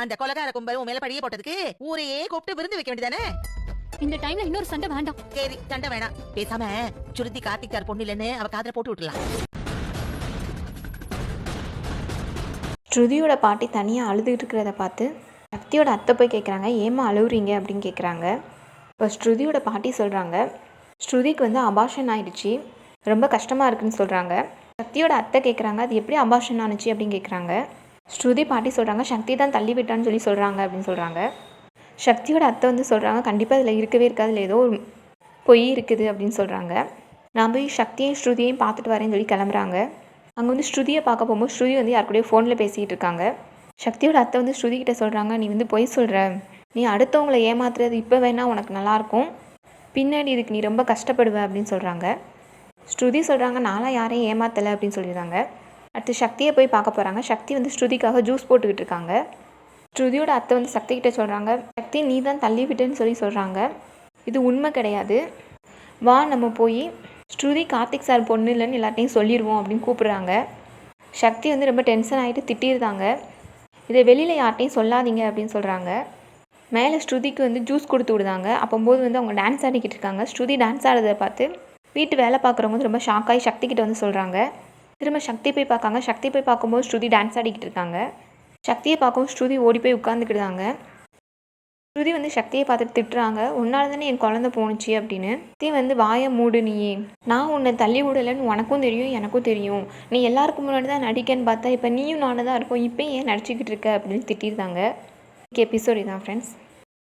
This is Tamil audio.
அந்த கொலகார கும்பல் உன் மேல படியே போட்டதுக்கு ஊரையே கூப்பிட்டு விருந்து வைக்க வேண்டியதானே? இந்த டைம்ல இன்னொரு சண்டை வேண்டாம். சரி சண்டை வேணாம். பேசாம சுருதி கார்த்திக் சார் பொண்ணு இல்லைன்னு அவ காதுல போட்டு விட்டுலாம் ஸ்ருதியோட பாட்டி தனியாக அழுதுகிட்டு இருக்கிறத பார்த்து சக்தியோட அத்தை போய் கேட்குறாங்க ஏம்மா அழுவுறீங்க? அப்படின்னு கேட்குறாங்க இப்போ ஸ்ருதியோட பாட்டி சொல்கிறாங்க ஸ்ருதிக்கு வந்து அபாஷன் ஆயிடுச்சு. ரொம்ப கஷ்டமாக இருக்குன்னு சொல்கிறாங்க சக்தியோட அத்தை கேட்குறாங்க அது எப்படி அபாஷன் ஆனுச்சு? அப்படின்னு கேட்குறாங்க ஸ்ருதி பாட்டி சொல்கிறாங்க சக்தி தான் தள்ளி விட்டான்னு சொல்லி சொல்கிறாங்க அப்படின்னு சொல்கிறாங்க சக்தியோட அத்தை வந்து சொல்கிறாங்க கண்டிப்பாக இதில் இருக்கவே இருக்காது ஏதோ ஒரு பொய் இருக்குது அப்படின்னு சொல்கிறாங்க நான் போய் சக்தியையும் ஸ்ருதியையும் பார்த்துட்டு வரேன்னு சொல்லி கிளம்புறாங்க. அங்கே வந்து ஸ்ருதியை பார்க்க போகும்போது ஸ்ருதி வந்து யார் ஃபோனில் பேசிகிட்டு இருக்காங்க. சக்தியோட அத்தை வந்து ஸ்ருதி கிட்ட சொல்கிறாங்க நீ வந்து பொய் சொல்கிற நீ அடுத்தவங்களை ஏமாத்துறது இப்போ வேணால் உனக்கு நல்லாயிருக்கும் பின்னாடி இதுக்கு நீ ரொம்ப கஷ்டப்படுவ அப்படின்னு சொல்கிறாங்க ஸ்ருதி சொல்கிறாங்க நானும் யாரையும் ஏமாத்தலை அப்படின்னு சொல்லிடுறாங்க. அடுத்து சக்தியை போய் பார்க்க போகிறாங்க சக்தி வந்து ஸ்ருதிக்காக ஜூஸ் போட்டுக்கிட்டு இருக்காங்க ஸ்ருதியோட அத்தை வந்து சக்தி கிட்டே சொல்கிறாங்க சக்தி நீ தான் தள்ளி விட்டுன்னு சொல்லி சொல்கிறாங்க இது உண்மை கிடையாது. வா நம்ம போய் ஸ்ருதி கார்த்திக் சார் பொண்ணு இல்லைன்னு எல்லாத்தையும் சொல்லிடுவோம் அப்படின்னு கூப்பிட்றாங்க. சக்தி வந்து ரொம்ப டென்ஷன் ஆகிட்டு திட்டிருந்தாங்க. இதை வெளியில் யார்ட்டையும் சொல்லாதீங்க அப்படின்னு சொல்கிறாங்க மேலே ஸ்ருதிக்கு வந்து ஜூஸ் கொடுத்து விடுதாங்க. அப்போம்போது வந்து அவங்க டான்ஸ் ஆடிக்கிட்டு இருக்காங்க ஸ்ருதி டான்ஸ் ஆடுறதை பார்த்து வீட்டு வேலை பார்க்குறவங்க வந்து ரொம்ப ஷாக்காகி சக்தி கிட்ட வந்து சொல்கிறாங்க திரும்ப சக்தி போய் பார்க்காங்க. சக்தி போய் பார்க்கும்போது ஸ்ருதி டான்ஸ் ஆடிக்கிட்டு இருக்காங்க. சக்தியை பார்க்கவும் ஸ்ருதி ஓடி போய் உட்காந்துக்கிட்டாங்க ஸ்ருதி வந்து சக்தியை பார்த்துட்டு திட்டுறாங்க. உன்னால தானே என் குழந்தை போணுச்சு அப்படின்னு. சக்தி வந்து வாயை மூடு நீயே. நான் உன்னை தள்ளி விடலைன்னு உனக்கும் தெரியும் எனக்கும் தெரியும். நீ எல்லாருக்கும் முன்னாடி தான் நடிக்கன்னு பார்த்தா இப்போ நீயும் நானும் தான் இருக்கோம். இப்போ ஏன் நடிச்சுக்கிட்டு இருக்க? அப்படின்னு திட்டிருந்தாங்க எபிசோட் தான் ஃப்ரெண்ட்ஸ்